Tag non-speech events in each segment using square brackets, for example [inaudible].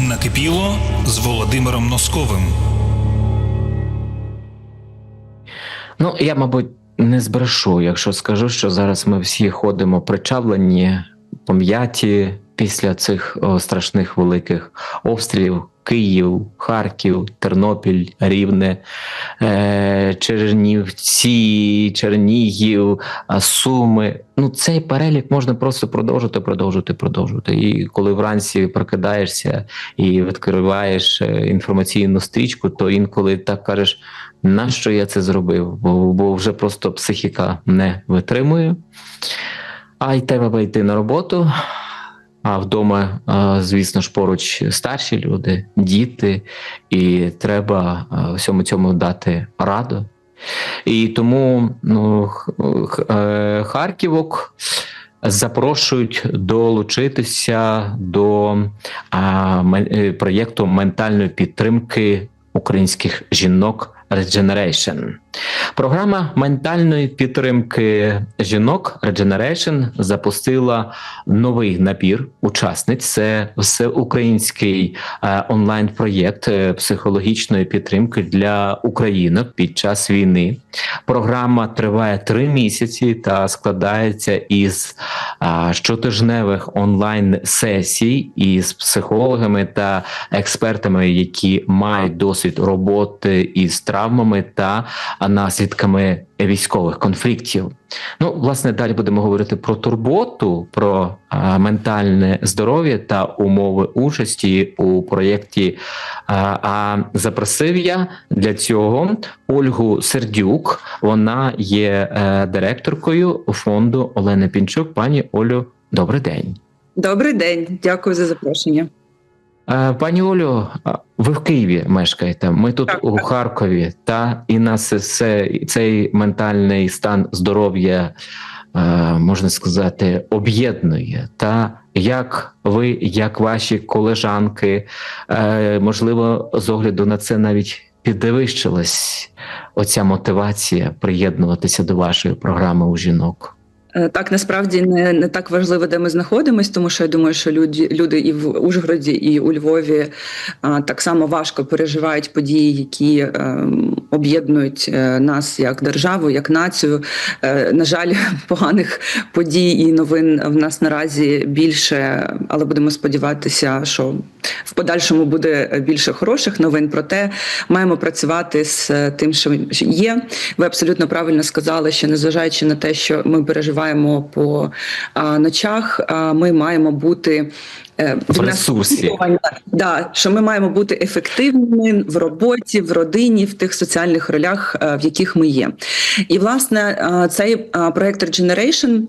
Накипіло з Володимиром Носковим. Ну, я, мабуть, не збрешу, якщо скажу, що зараз ми всі ходимо причавлені, пом'яті після цих о, страшних великих обстрілів. Київ, Харків, Тернопіль, Рівне, е, Чернівці, Чернігів, Суми. Ну, цей перелік можна просто продовжувати, продовжувати, продовжувати. І коли вранці прокидаєшся і відкриваєш е, інформаційну стрічку, то інколи так кажеш, нащо я це зробив? Бо, бо вже просто психіка не витримує. А й треба йти на роботу. А вдома, звісно ж, поруч старші люди, діти, і треба всьому цьому дати раду. І тому ну, е, Харківок запрошують долучитися до е, проєкту ментальної підтримки українських жінок Regeneration. Програма ментальної підтримки жінок Regeneration запустила новий набір учасниць. Це всеукраїнський е, онлайн-проєкт е, психологічної підтримки для українок під час війни. Програма триває три місяці та складається із щотижневих онлайн-сесій із психологами та експертами, які мають досвід роботи із травмами та наслідками військових конфліктів. Ну, власне, далі будемо говорити про турботу, про ментальне здоров'я та умови участі у проєкті. А, а запросив я для цього Ольгу Сердюк. Вона є е, директоркою фонду Олени Пінчук. Пані Олю, добрий день. Добрий день, дякую за запрошення. Е, Пані Олю, ви в Києві мешкаєте. Ми тут Так, у. Харкові, та і нас це, цей ментальний стан здоров'я, е, можна сказати, об'єднує. Та як ви, як ваші колежанки, е, можливо, з огляду на це навіть підвищилась оця мотивація приєднуватися до вашої програми у жінок. Е, Так, насправді не, не так важливо, де ми знаходимось, тому що я думаю, що люди, люди і в Ужгороді, і у Львові а, так само важко переживають події, які е, об'єднують е, нас як державу, як націю. Е, на жаль, [laughs] поганих подій і новин в нас наразі більше, але будемо сподіватися, що в подальшому буде більше хороших новин. Проте маємо працювати з тим, що є. Ви абсолютно правильно сказали, що незважаючи на те, що ми переживаємо по ночах, ми маємо бути. Е, В ресурсі. Да, що ми маємо бути ефективними в роботі, в родині, в тих соціальних ролях, е, в яких ми є. І власне е, цей проект Regeneration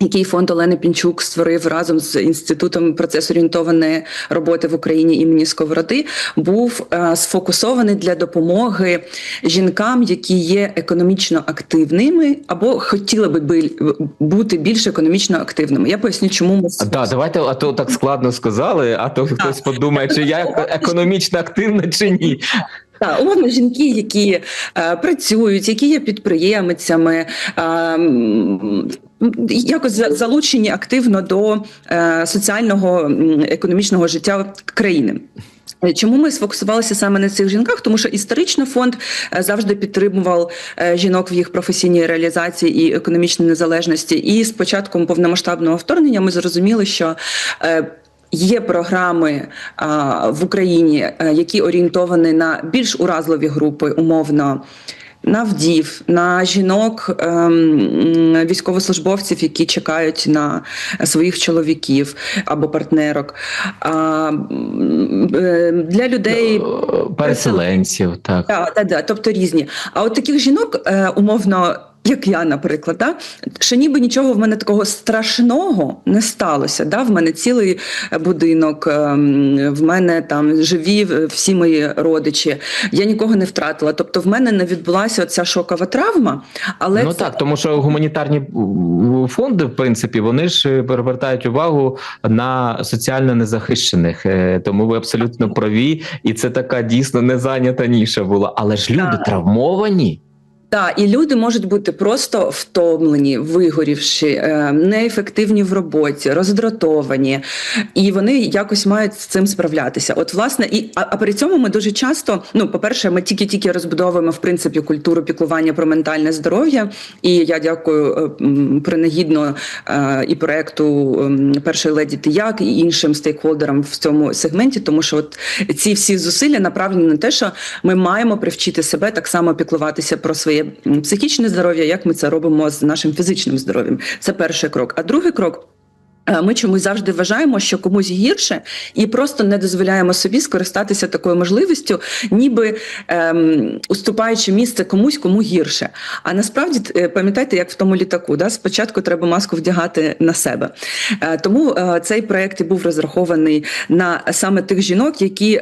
який фонд Олени Пінчук створив разом з інститутом процес-орієнтованої роботи в Україні імені Сковороди, був е, сфокусований для допомоги жінкам, які є економічно активними або хотіли би бути більш економічно активними. Я поясню, чому ми да, давайте, а то так складно сказали, а то хтось подумає, чи я [laughs] економічно активна чи ні. Так, умовно, жінки, які е, працюють, які є підприємицями, е, якось за- залучені активно до е, соціального економічного життя країни. Е, Чому ми сфокусувалися саме на цих жінках? Тому що історично фонд е, завжди підтримував е, жінок в їх професійній реалізації і економічній незалежності. І з початком повномасштабного вторгнення ми зрозуміли, що Є програми а, в Україні, е, які орієнтовані на більш уразливі групи, умовно. На вдів, на жінок, ем, військовослужбовців, які чекають на своїх чоловіків або партнерок, а, е, для людей Е, Переселенців, так. так, так, так, тобто різні. А от таких жінок, е, умовно, як я, наприклад, да, що ніби нічого в мене такого страшного не сталося. Да? В мене цілий будинок, ем, в мене там живі е, всі мої родичі. Я нікого не втратила. Тобто, в мене не відбулася ця шокова травма. Але ну це- так, тому що гуманітарні фонди, в принципі, вони ж е, перевертають увагу на соціально незахищених. Е, Тому ви абсолютно праві, і це така дійсно незайнята ніша була. Але ж люди травмовані. Так, і люди можуть бути просто втомлені, вигорівши, е, неефективні в роботі, роздратовані, і вони якось мають з цим справлятися. От, власне, і а, а при цьому ми дуже часто, ну, по-перше, ми тільки-тільки розбудовуємо в принципі культуру піклування про ментальне здоров'я. І я дякую е, принагідно е, і проекту першої леді ти як і іншим стейкхолдерам в цьому сегменті, тому що от ці всі зусилля направлені на те, що ми маємо привчити себе так само піклуватися про своє психічне здоров'я, як ми це робимо з нашим фізичним здоров'ям. Це перший крок. А другий крок. е, Ми чомусь завжди вважаємо, що комусь гірше, і просто не дозволяємо собі скористатися такою можливістю, ніби ем, уступаючи місце комусь, кому гірше. А насправді е, пам'ятаєте, як в тому літаку, да? спочатку треба маску вдягати на себе. Е, тому е, цей проект і був розрахований на саме тих жінок, які.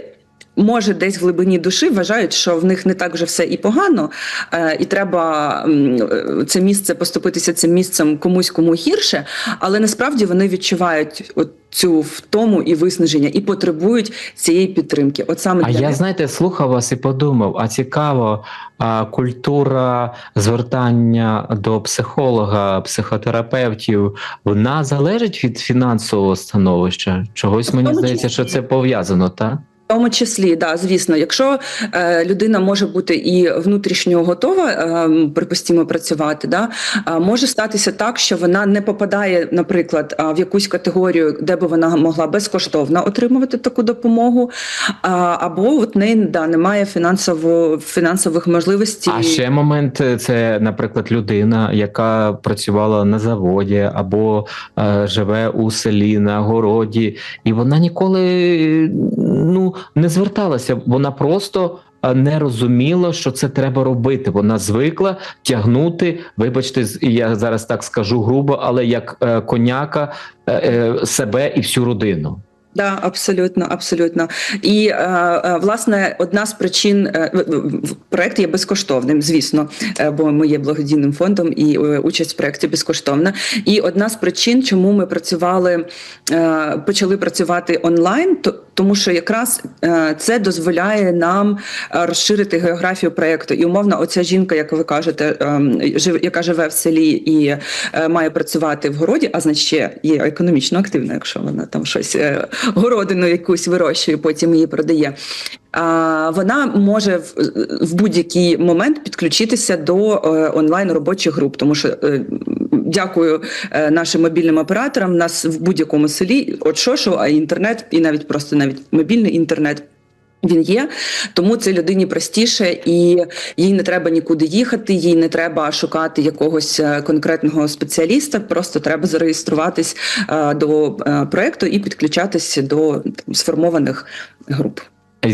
Може, десь в глибині душі вважають, що в них не так вже все і погано, е, і треба е, це місце поступитися цим місцем комусь кому гірше, але насправді вони відчувають от цю втому і виснаження і потребують цієї підтримки. От саме А для я знаєте, слухав вас і подумав: а цікаво, а культура звертання до психолога, психотерапевтів, вона залежить від фінансового становища. Чогось мені здається, що це пов'язано, так? В тому числі, да, звісно, якщо е, людина може бути і внутрішньо готова, е, припустимо, працювати, да, а може статися так, що вона не попадає, наприклад, в якусь категорію, де би вона могла безкоштовно отримувати таку допомогу, а, або от неї да, немає фінансово, фінансових можливостей. А ще момент е, це, наприклад, людина, яка працювала на заводі або е, живе у селі на городі, і вона ніколи е, ну не зверталася. Вона просто е, не розуміла, що це треба робити. Вона звикла тягнути, вибачте, я зараз так скажу грубо, але як е, коняка е, себе і всю родину. Да, абсолютно, абсолютно. І е, е, власне одна з причин е, проект є безкоштовним, звісно, бо ми є благодійним фондом і участь в проекті безкоштовна. І одна з причин, чому ми працювали, почали працювати онлайн, то тому що якраз це дозволяє нам розширити географію проекту. І умовно, оця жінка, як ви кажете, яка живе в селі і має працювати в городі, а значить є економічно активна, якщо вона там щось городину якусь вирощує, потім її продає. Вона може в, в будь-який момент підключитися до е, онлайн робочих груп, тому що е, дякую е, нашим мобільним операторам. У нас в будь-якому селі, от що, що, а інтернет, і навіть просто навіть мобільний інтернет. Він є, тому це людині простіше, і їй не треба нікуди їхати, їй не треба шукати якогось е, конкретного спеціаліста. Просто треба зареєструватись е, до е, проекту і підключатись до там, сформованих груп.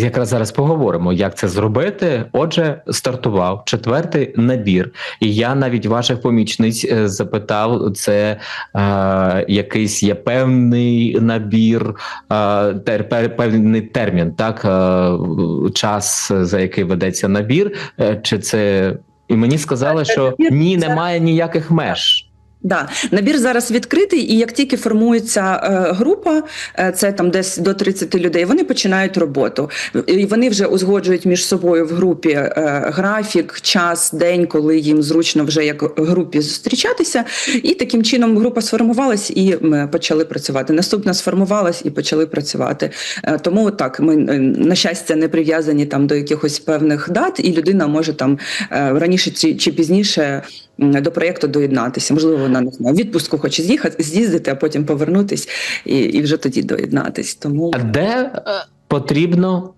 Якраз зараз поговоримо, як це зробити. Отже, стартував четвертий набір, і я навіть ваших помічниць е, запитав: це е, якийсь є певний набір, е, тер, певний термін, так е, час, за який ведеться набір, е, чи це. І мені сказали, що ні, немає ніяких меж. Да, набір зараз відкритий, і як тільки формується е, група, е, це там десь до 30 людей, вони починають роботу. І вони вже узгоджують між собою в групі е, графік, час, день, коли їм зручно вже як групі зустрічатися. І таким чином група сформувалась і ми почали працювати. Наступна сформувалась і почали працювати. Е, тому так, ми е, на щастя не прив'язані там до якихось певних дат, і людина може там е, раніше чи, чи пізніше до проєкту доєднатися. Можливо, вона не знаю, відпустку хоче з'їхати, з'їздити, а потім повернутись і, і вже тоді доєднатись. Тому А де е, потрібно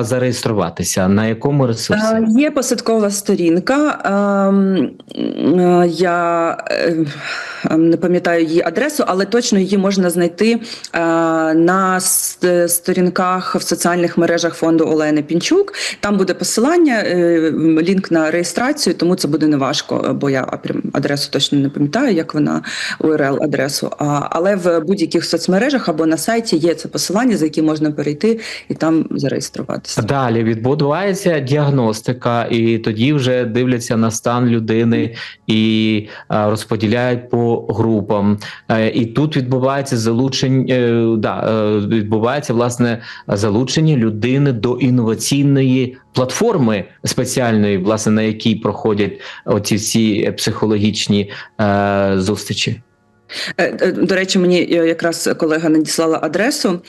е, зареєструватися? На якому ресурсі? Е, Є посадкова сторінка. ем, е, Я е, ем, не пам'ятаю її адресу, але точно її можна знайти е, на сторінках в соціальних мережах фонду Олени Пінчук. Там буде посилання, е, лінк на реєстрацію, тому це буде неважко, бо я прям адресу точно не пам'ятаю, як вона URL-адресу. А, Але в будь-яких соцмережах або на сайті є це посилання, за яким можна перейти і там зареєструватися. Далі відбувається діагностика, і тоді вже дивляться на стан людини і е, розподіляють по групам. Е, І тут відбувається залучення, е, да, відбувається власне залучення людини до інноваційної платформи спеціальної, власне, на якій проходять оці всі психологічні е, зустрічі. Е, е, До речі, мені е, якраз колега надіслала адресу,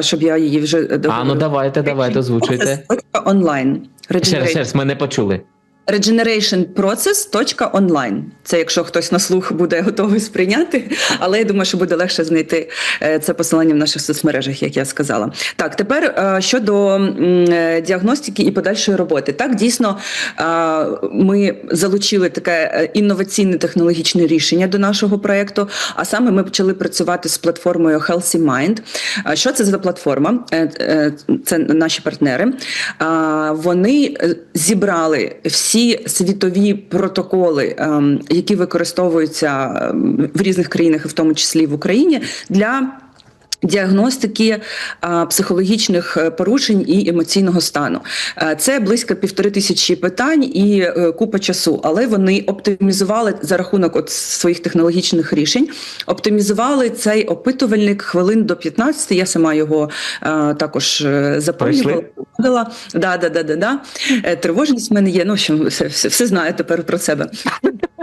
щоб я її вже А ну давайте, давайте озвучуйте. онлайн. Ще раз, ще раз, ми не почули. regenerationprocess.online. Це якщо хтось на слух буде готовий сприйняти, але я думаю, що буде легше знайти е, це посилання в наших соцмережах, як я сказала. Так, тепер е, щодо е, діагностики і подальшої роботи. Так, дійсно, ми залучили таке інноваційне технологічне рішення до нашого проєкту, а саме ми почали працювати з платформою Healthy Mind. Що це за платформа? Це наші партнери. Вони зібрали всі світові протоколи, ем, які використовуються ем, в різних країнах, і в тому числі в Україні, для Діагностики психологічних е, порушень і емоційного стану Е, це близько півтори тисячі питань і е, купа часу, але вони оптимізували за рахунок от своїх технологічних рішень. Оптимізували цей опитувальник хвилин до 15. Я сама його е, також е, заповнювала. Да, да, да, да, да. Е, Тривожність в мене є. Ну що все, все, все знаю тепер про себе.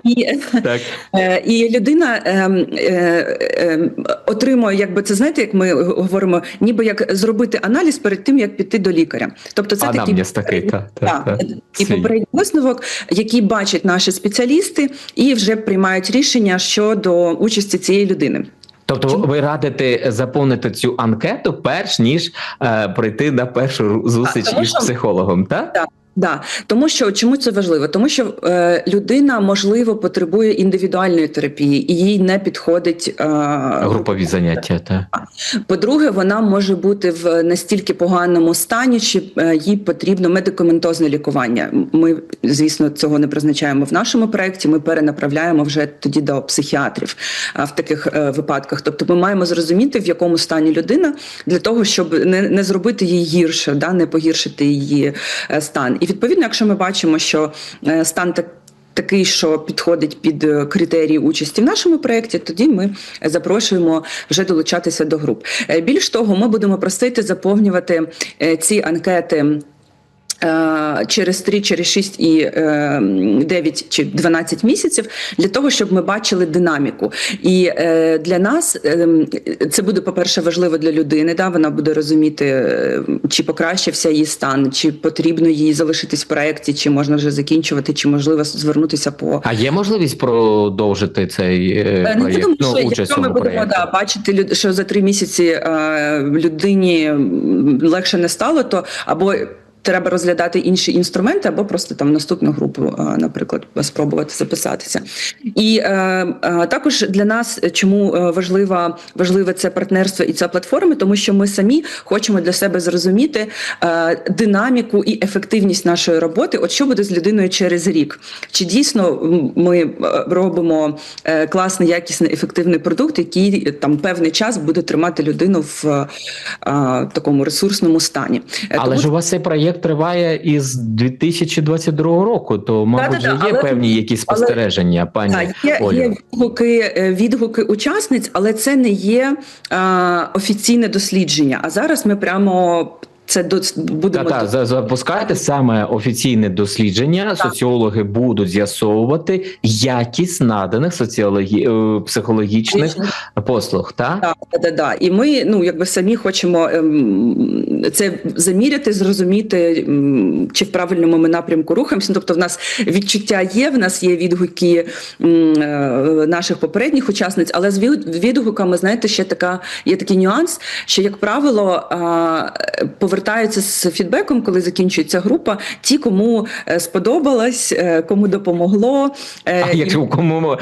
І, Так. Е, І людина е, е, отримує, якби це знаєте, як ми говоримо, ніби як зробити аналіз перед тим, як піти до лікаря. Тобто, це такий такий, та, та, Так, та, і попередній висновок, який бачать наші спеціалісти, і вже приймають рішення щодо участі цієї людини. Тобто ви радите заповнити цю анкету перш ніж е, прийти на першу зустріч тому із що- психологом, так? Да, тому що чому це важливо? Тому що е, людина можливо потребує індивідуальної терапії, і їй не підходить е, Групові заняття, так. По-друге, вона може бути в настільки поганому стані, що е, їй потрібно медикаментозне лікування. Ми, звісно, цього не призначаємо в нашому проєкті. Ми перенаправляємо вже тоді до психіатрів в таких е, випадках. Тобто, ми маємо зрозуміти, в якому стані людина для того, щоб не, не зробити їй гірше, да, не погіршити її е, стан. Відповідно, якщо ми бачимо, що е, стан так. Такий, що підходить під е, критерії участі в нашому проєкті, тоді ми запрошуємо вже долучатися до груп. Е, Більш того, ми будемо просити заповнювати ці анкети. Е, Через 3, через 6 і е, 9 чи 12 місяців для того, щоб ми бачили динаміку. І е, для нас е, це буде, по-перше, важливо для людини. Да? Вона буде розуміти, е, чи покращився її стан, чи потрібно їй залишитись в проєкті, чи можна вже закінчувати, чи можливо звернутися по А є можливість продовжити цей е, Е, Ну, я думаю, Ну, що якщо ми будемо да, бачити, що за три місяці е, людині легше не стало, то або треба розглядати інші інструменти, або просто там в наступну групу, е, наприклад, спробувати записатися. І е, е, також для нас е, чому е, важлива важливе це партнерство і ця платформа, тому що ми самі хочемо для себе зрозуміти е, динаміку і ефективність нашої роботи. От що буде з людиною через рік? Чи дійсно ми робимо класний, якісний, ефективний продукт, який там певний час буде тримати людину в е, такому ресурсному стані? Але тому ж у вас цей проєкт триває із 2022 року, то, мабуть, Да-да-да, є але- певні якісь але- спостереження, пані Так, є, Олю. є відгуки, е, відгуки учасниць, але це не є а, офіційне дослідження. А зараз ми прямо це до будемо Та, та, за- запускайте саме офіційне дослідження. Соціологи будуть з'ясовувати якість наданих соціологі... е, психологічних послуг. Та? Да, да, да. І ми ну якби самі хочемо ем, це заміряти, зрозуміти, ем, чи в правильному ми напрямку рухаємося. Тобто, в нас відчуття є, в нас є відгуки ем, е, наших попередніх учасниць, але з відгуками, знаєте, ще така є такий нюанс, що як правило а, повертаються з фідбеком, коли закінчується група, ті, кому е, сподобалось, е, кому допомогло. е, А і- якщо кому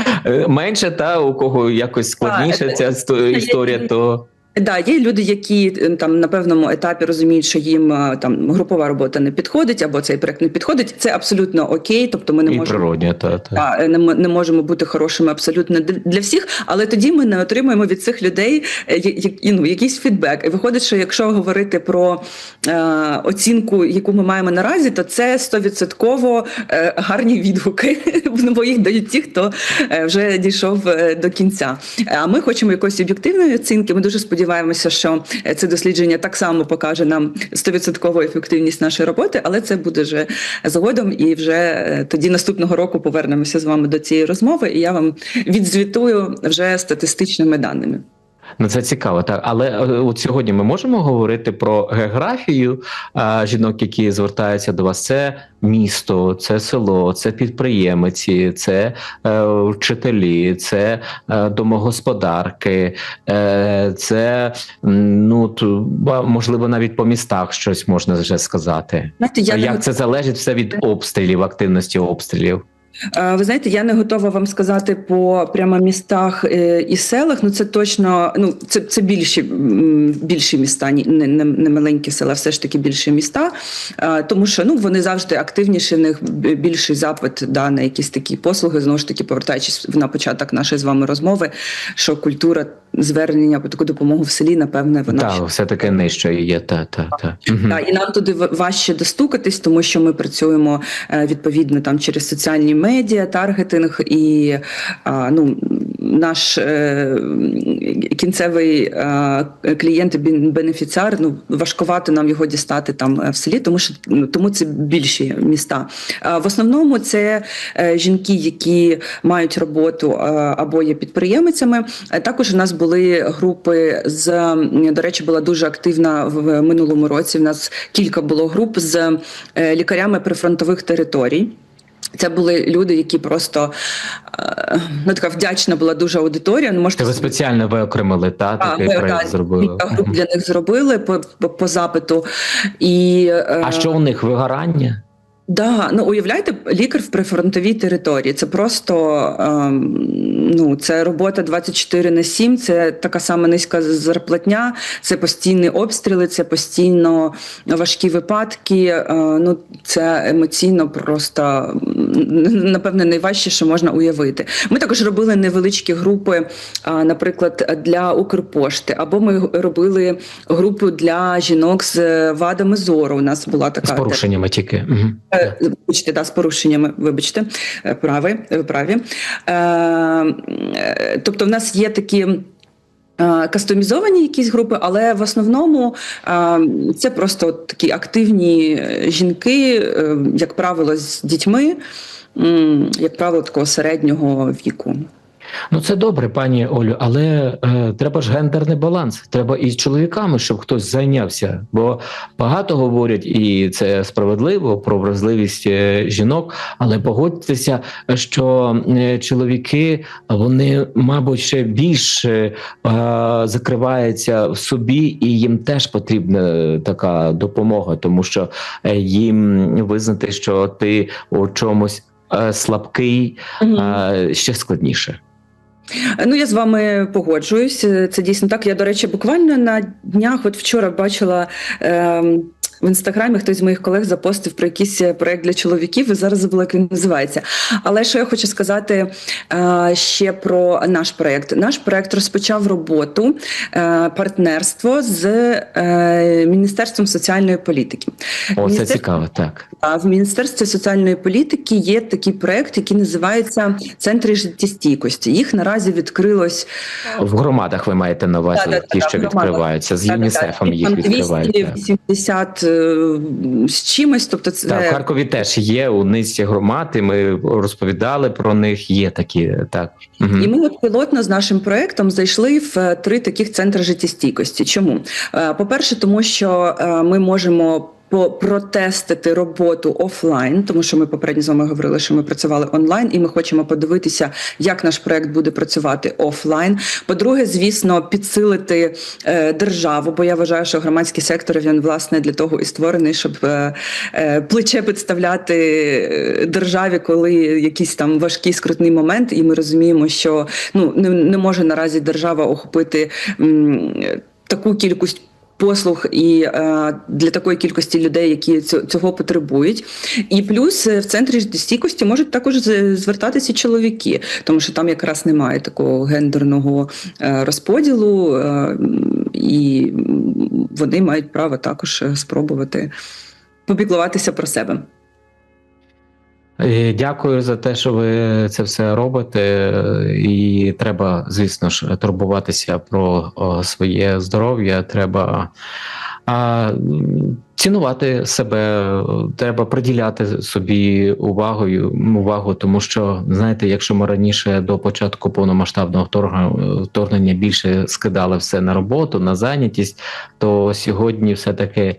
менше, та у кого якось складніше ця сто- історія, то Да, є люди, які е, там на певному етапі розуміють, що їм е, там групова робота не підходить або цей проект не підходить. Це абсолютно окей. Тобто ми не І можемо природня, та, та. та, не, не можемо бути хорошими абсолютно для всіх, але тоді ми не отримуємо від цих людей е, ну, якийсь фідбек. І виходить, що якщо говорити про е, оцінку, яку ми маємо наразі, то це стовідсотково е, гарні відгуки, [laughs] бо їх дають ті, хто е, вже дійшов е, до кінця. А ми хочемо якоїсь об'єктивної оцінки. Ми дуже сподіваємося, що е, це дослідження так само покаже нам стовідсоткову ефективність нашої роботи, але це буде вже згодом, і вже е, тоді наступного року повернемося з вами до цієї розмови, і я вам відзвітую вже статистичними даними. Ну це цікаво, так. Але е, от сьогодні ми можемо говорити про географію а, жінок, які звертаються до вас. Це місто, це село, це підприємиці, це е, вчителі, це е, домогосподарки, е, це ну ту- можливо навіть по містах щось можна вже сказати. Знаєте, я а не як це залежить все від обстрілів, активності обстрілів? Е, Ви знаєте, я не готова вам сказати по прямо містах е, і селах. Ну це точно ну це, це більші більші міста, не, не, не маленькі села, все ж таки більші міста. Е, Тому що ну вони завжди активніші, в них більший запит да, на якісь такі послуги. Знову ж таки, повертаючись на початок нашої з вами розмови, що культура звернення по таку допомогу в селі, напевне, вона ще все таки нижче є. Та, та, та. Та, і нам туди важче достукатись, тому що ми працюємо е, відповідно там через соціальні медіа, таргетинг і ну, наш е, кінцевий е, клієнт бенефіціар. Ну важкувато нам його дістати там е, в селі, тому що ну, тому це більші міста. В основному це жінки, які мають роботу або є підприємицями. Також у нас були групи з до речі, була дуже активна в минулому році. У нас кілька було груп з лікарями прифронтових територій. Це були люди, які просто е, ну така вдячна була дуже аудиторія. Ну можете ви спеціально виокремили, та Так, такий проект зробили. груп для них зробили по, по, по запиту. І, е, А що у них вигорання? Да, ну уявляєте, лікар в прифронтовій території. Це просто ем, ну це робота 24 на 7, Це така сама низька зарплатня, це постійні обстріли, це постійно важкі випадки. Е, ну це емоційно просто напевне найважче, що можна уявити. Ми також робили невеличкі групи, наприклад, для Укрпошти, або ми робили групу для жінок з вадами зору. У нас була така З порушеннями тільки. Е, Вибачте, да, з порушеннями, вибачте, е, праві. Е, е, тобто, в нас є такі. Е, Кастомізовані якісь групи, але в основному е, це просто такі активні е, жінки, як правило, з дітьми, як правило, такого середнього віку. Ну це добре, пані Олю, але е, треба ж гендерний баланс. Треба і з чоловіками, щоб хтось зайнявся. Бо багато говорять, і це справедливо про вразливість е, жінок. Але погодьтеся, що е, чоловіки вони, мабуть, ще більше е, закриваються в собі, і їм теж потрібна така допомога, тому що е, їм визнати, що ти у чомусь слабкий, е, ще складніше. Ну, я з вами погоджуюсь. Це дійсно так. Я, до речі, буквально на днях, от вчора бачила. Ем... В інстаграмі хтось з моїх колег запостив про якийсь проект для чоловіків, і зараз забула, як він називається. Але що я хочу сказати е, ще про наш проект. Наш проект розпочав роботу е, партнерство з е, Міністерством соціальної політики. О, це цікаво, так. а в Міністерстві соціальної політики є такий проект, який називається Центри життєстійкості. Їх наразі відкрилось В громадах ви маєте на увазі ті, що відкриваються, з ЮНІСЕФом їх відкривають. так. 280 е, з чимось. Тобто, це Так, в Харкові теж є у низці громад, і ми розповідали про них. Є такі так. угу. І ми от пілотно з нашим проектом зайшли в е, три таких центри життєстійкості. Чому? Е, По-перше, тому що е, ми можемо. Протестити роботу офлайн, тому що ми попередньо з вами говорили, що ми працювали онлайн, і ми хочемо подивитися, як наш проект буде працювати офлайн. По-друге, звісно, підсилити е, державу, бо я вважаю, що громадський сектор він власне для того і створений, щоб е, е, плече підставляти е, державі, коли якийсь там важкий скрутний момент, і ми розуміємо, що ну не, не може наразі держава охопити. м, таку кількість. Послуг і е, для такої кількості людей, які цього потребують, і плюс е, в центрі стійкості можуть також звертатися чоловіки, тому що там якраз немає такого гендерного е, розподілу, і вони мають право також спробувати попіклуватися про себе. Е, Дякую за те, що ви це все робите. І треба, звісно ж, турбуватися про своє здоров'я. Треба а, цінувати себе, треба приділяти собі увагою увагу, тому що знаєте, якщо ми раніше до початку повномасштабного вторгнення, більше скидали все на роботу, на зайнятість, то сьогодні все таки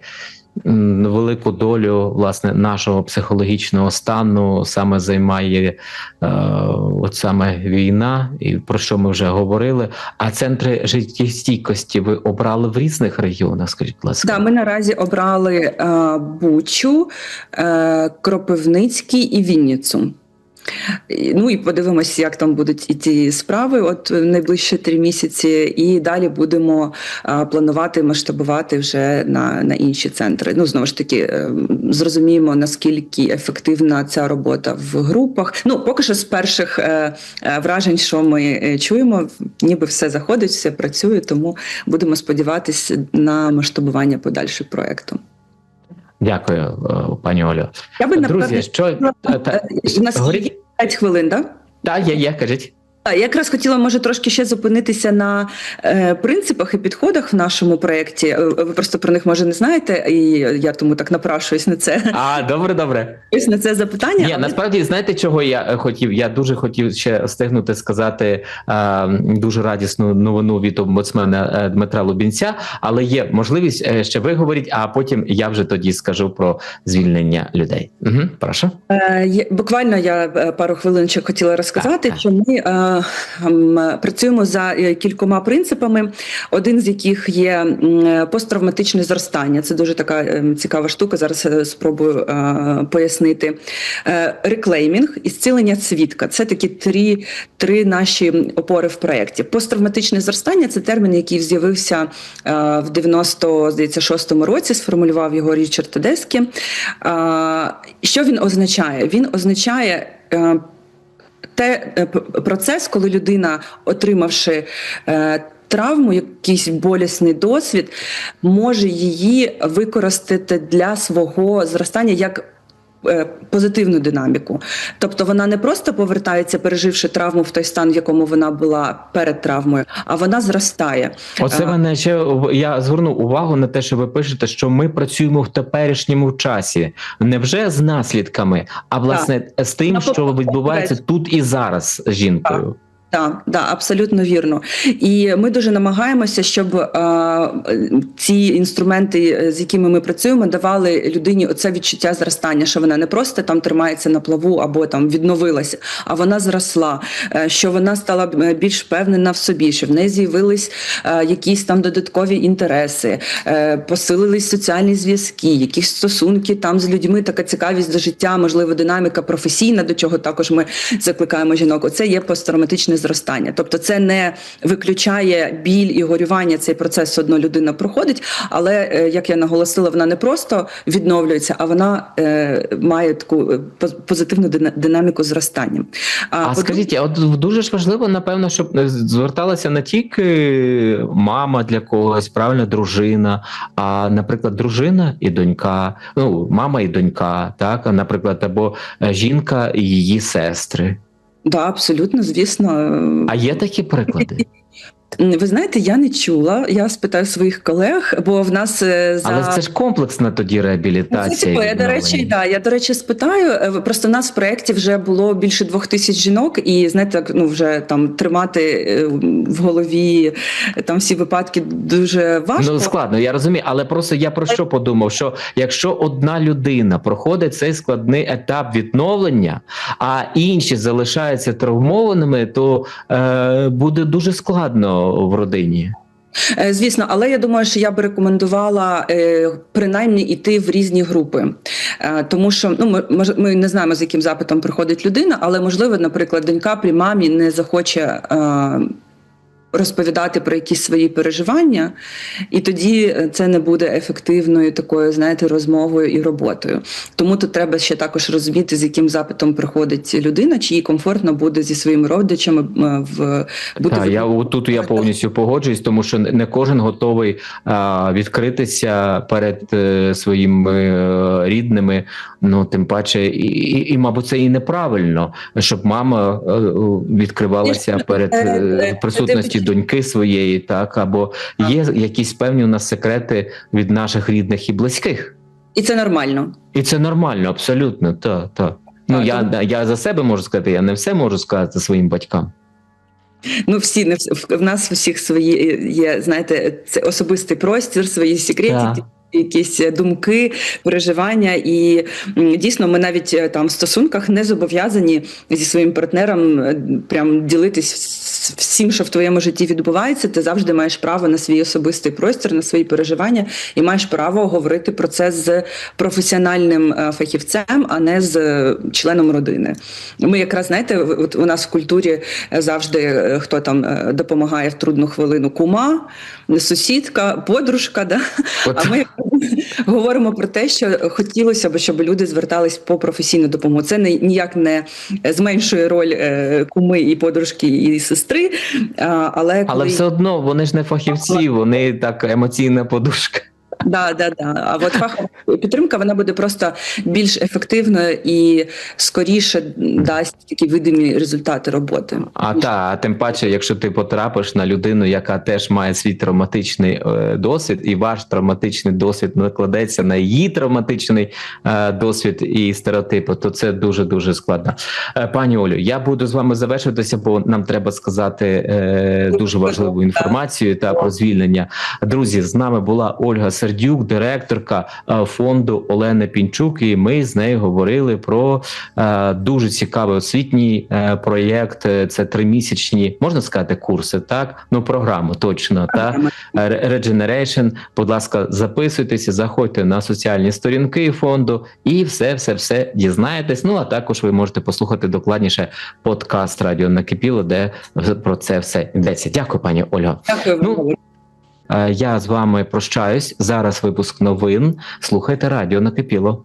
велику долю власне нашого психологічного стану саме займає е, от саме війна, і про що ми вже говорили. А центри життєстійкості ви обрали в різних регіонах? Скажіть, будь ласка. Да, ми наразі обрали е, Бучу, е, Кропивницький і Вінницю. Ну і подивимося, як там будуть і ті справи, от найближчі три місяці, і далі будемо планувати масштабувати вже на, на інші центри. Ну знову ж таки, е, зрозуміємо наскільки ефективна ця робота в групах. Ну поки що з перших е, е, вражень, що ми чуємо, ніби все заходить, все працює, тому будемо сподіватися на масштабування подальшого проекту. Дякую, е, пані Олю. Я би Друзі, напевне, що та, та, у нас є 5 хвилин, так? та, є, є, кажіть. А, Я якраз хотіла, може, трошки ще зупинитися на е, принципах і підходах в нашому проєкті. Е, Ви просто про них може не знаєте, і я тому так напрашуюсь на це. А, добре, добре. Ось на це запитання. Ні, Але- насправді знаєте, чого я е, хотів? Я дуже хотів ще встигнути сказати е, дуже радісну новину від омбудсмена е, Дмитра Лубінця, але є можливість ще ви говоріть, а потім я вже тоді скажу про звільнення людей. Угу, прошу. Е, Буквально я пару хвилиночок хотіла розказати, так. що ми е, працюємо за е, кількома принципами, один з яких є е, посттравматичне зростання. Це дуже така е, цікава штука. Зараз е, спробую е, пояснити. Е, Реклеймінг і зцілення свідка. Це такі три, три наші опори в проєкті. Посттравматичне зростання це термін, який з'явився е, в 90, здається, шостому році. Сформулював його Річард Тедескі. Е, Що він означає? Він означає. Те е, процес, коли людина, отримавши е, травму, якийсь болісний досвід, може її використати для свого зростання як. Е, Позитивну динаміку, тобто вона не просто повертається, переживши травму в той стан, в якому вона була перед травмою, а вона зростає. Оце А. мене ще я звернув увагу на те, що ви пишете, що ми працюємо в теперішньому часі, не вже з наслідками, а власне з тим, що відбувається тут і зараз з жінкою. Так, да, абсолютно вірно. І ми дуже намагаємося, щоб е, ці інструменти, е, з якими ми працюємо, давали людині оце відчуття зростання, що вона не просто там тримається на плаву або там відновилася, а вона зросла, е, що вона стала е, більш впевнена в собі, що в неї з'явились е, якісь там додаткові інтереси, е, посилились соціальні зв'язки, якісь стосунки там з людьми, така цікавість до життя, можливо, динаміка професійна, до чого також ми закликаємо жінок. Оце є посттравматичне зростання. Тобто, це не виключає біль і горювання. Цей процес одно людина проходить. Але е, як я наголосила, вона не просто відновлюється, а вона е, має таку е, позитивну динаміку зростання. А по-друге, скажіть, а от дуже ж важливо, напевно, щоб е, зверталася не тільки мама для когось, правильно, дружина, а, наприклад, дружина і донька, ну, мама і донька, так, а, наприклад, або жінка і її сестри. Да, абсолютно, звісно. А є такі приклади? [laughs] Ви знаєте, я не чула. Я спитаю своїх колег, бо в нас е, за Але це ж комплексна тоді Ну, Це реабілітація. типу, я до речі, да, я до речі спитаю. е, Просто в нас в проєкті вже було більше двох тисяч жінок, і знаєте, так, ну вже там тримати е, в голові там всі випадки дуже важко. Ну складно, я розумію, але просто я про що подумав: що якщо одна людина проходить цей складний етап відновлення, а інші залишаються травмованими, то е, буде дуже складно в родині. Е, Звісно, але я думаю, що я би рекомендувала е, принаймні йти в різні групи, Е, тому що ну ми, ми не знаємо, з яким запитом приходить людина, але можливо, наприклад, донька при мамі не захоче. Е, розповідати про якісь свої переживання, і тоді це не буде ефективною такою, знаєте, розмовою і роботою. Тому тут треба ще також розуміти, з яким запитом приходить людина, чи їй комфортно буде зі своїми родичами е, в бути Так, в- я тут я повністю погоджуюсь, тому що не кожен готовий а, відкритися перед е, своїми е, рідними. Ну тим паче, і, і, і мабуть, це і неправильно, щоб мама е, відкривалася перед е, присутності доньки своєї, так або є якісь певні у нас секрети від наших рідних і близьких. і це нормально. І це нормально, абсолютно, так, так. Ну Так, я, тому- я за себе можу сказати, я не все можу сказати своїм батькам. Ну, всі не в нас всіх свої є, знаєте, це особистий простір, свої секретики. Якісь думки, переживання, і дійсно, ми навіть е, там в стосунках не зобов'язані зі своїм партнером е, прям ділитись всім, що в твоєму житті відбувається. Ти завжди маєш право на свій особистий простір, на свої переживання, і маєш право говорити про це з професіональним е, фахівцем, а не з членом родини. Ми якраз знаєте, от у нас в культурі завжди хто там допомагає в трудну хвилину кума, сусідка, подружка. Да? От. А ми [laughs] говоримо про те, що хотілося б, щоб люди звертались по професійну допомогу. Це не ніяк не зменшує роль е, куми і подружки і сестри. Але коли... все одно вони ж не фахівці, вони так емоційна подушка. Да, да, да. А от фахова підтримка вона буде просто більш ефективною і скоріше дасть такі видимі результати роботи. А та а тим паче, якщо ти потрапиш на людину, яка теж має свій травматичний е, досвід, і ваш травматичний досвід накладеться на її травматичний е, досвід і стереотипи, то це дуже дуже складно. Е, пані Олю, я буду з вами завершуватися, бо нам треба сказати е, дуже важливу інформацію та про звільнення. Друзі, з нами була Ольга Сердюк, директорка е, фонду Олени Пінчук, і ми з нею говорили про е, дуже цікавий освітній е, проєкт. Це тримісячні, можна сказати, курси, так? Ну, програму точно, так? Е, Regeneration. Будь ласка, записуйтеся, заходьте на соціальні сторінки фонду і все, все, все дізнаєтесь. Ну а також ви можете послухати докладніше подкаст Радіо Накипіло, де про це все йдеться. Дякую, пані Ольга. Дякую Ну, Я з вами прощаюсь. Зараз випуск новин. Слухайте радіо Накипіло.